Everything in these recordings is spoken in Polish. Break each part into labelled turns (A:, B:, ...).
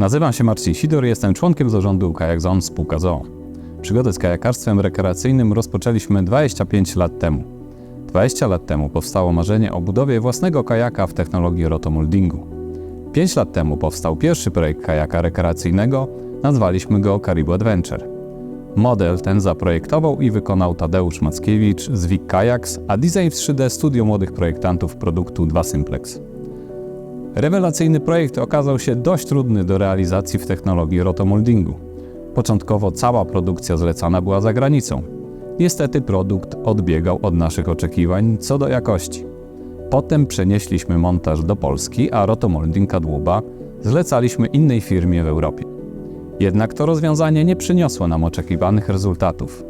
A: Nazywam się Marcin Sidor i jestem członkiem zarządu Kajak Zone Spółka ZOO. Przygodę z kajakarstwem rekreacyjnym rozpoczęliśmy 25 lat temu. 20 lat temu powstało marzenie o budowie własnego kajaka w technologii rotomoldingu. 5 lat temu powstał pierwszy projekt kajaka rekreacyjnego, nazwaliśmy go Caribou Adventure. Model ten zaprojektował i wykonał Tadeusz Mackiewicz z Vic Kayaks, a design w 3D studio młodych projektantów produktu 2 Simplex. Rewelacyjny projekt okazał się dość trudny do realizacji w technologii rotomoldingu. Początkowo cała produkcja zlecana była za granicą. Niestety produkt odbiegał od naszych oczekiwań co do jakości. Potem przenieśliśmy montaż do Polski, a rotomolding kadłuba zlecaliśmy innej firmie w Europie. Jednak to rozwiązanie nie przyniosło nam oczekiwanych rezultatów.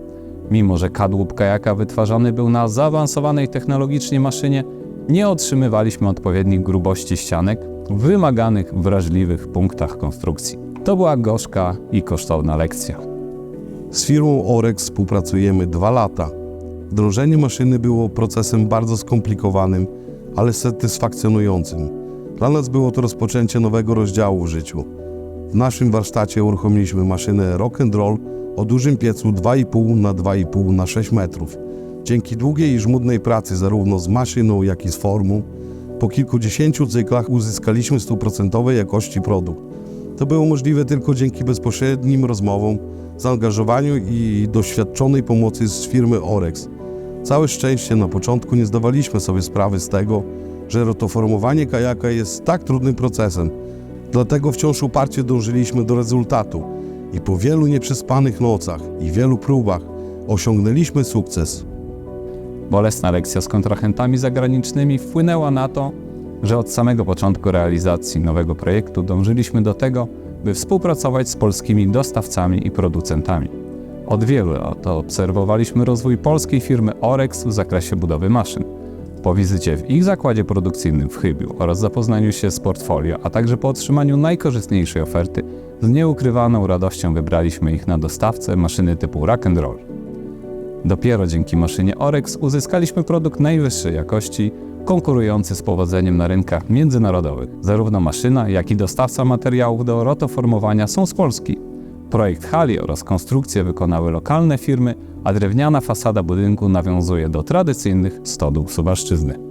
A: Mimo, że kadłub kajaka wytwarzany był na zaawansowanej technologicznie maszynie, nie otrzymywaliśmy odpowiednich grubości ścianek w wymaganych, wrażliwych punktach konstrukcji. To była gorzka i kosztowna lekcja.
B: Z firmą Orex współpracujemy dwa lata. Wdrożenie maszyny było procesem bardzo skomplikowanym, ale satysfakcjonującym. Dla nas było to rozpoczęcie nowego rozdziału w życiu. W naszym warsztacie uruchomiliśmy maszynę rock and roll o dużym piecu 2,5 na 2,5 na 6 metrów. Dzięki długiej i żmudnej pracy zarówno z maszyną, jak i z formą, po kilkudziesięciu cyklach uzyskaliśmy stuprocentowej jakości produkt. To było możliwe tylko dzięki bezpośrednim rozmowom, zaangażowaniu i doświadczonej pomocy z firmy Orex. Całe szczęście na początku nie zdawaliśmy sobie sprawy z tego, że rotoformowanie kajaka jest tak trudnym procesem. Dlatego wciąż uparcie dążyliśmy do rezultatu i po wielu nieprzespanych nocach i wielu próbach osiągnęliśmy sukces.
A: Bolesna lekcja z kontrahentami zagranicznymi wpłynęła na to, że od samego początku realizacji nowego projektu dążyliśmy do tego, by współpracować z polskimi dostawcami i producentami. Od wielu lat obserwowaliśmy rozwój polskiej firmy Orex w zakresie budowy maszyn. Po wizycie w ich zakładzie produkcyjnym w Chybiu oraz zapoznaniu się z portfolio, a także po otrzymaniu najkorzystniejszej oferty, z nieukrywaną radością wybraliśmy ich na dostawcę maszyny typu Rock and Roll. Dopiero dzięki maszynie Orex uzyskaliśmy produkt najwyższej jakości, konkurujący z powodzeniem na rynkach międzynarodowych. Zarówno maszyna, jak i dostawca materiałów do rotoformowania są z Polski. Projekt hali oraz konstrukcję wykonały lokalne firmy, a drewniana fasada budynku nawiązuje do tradycyjnych stodół Suwalszczyzny.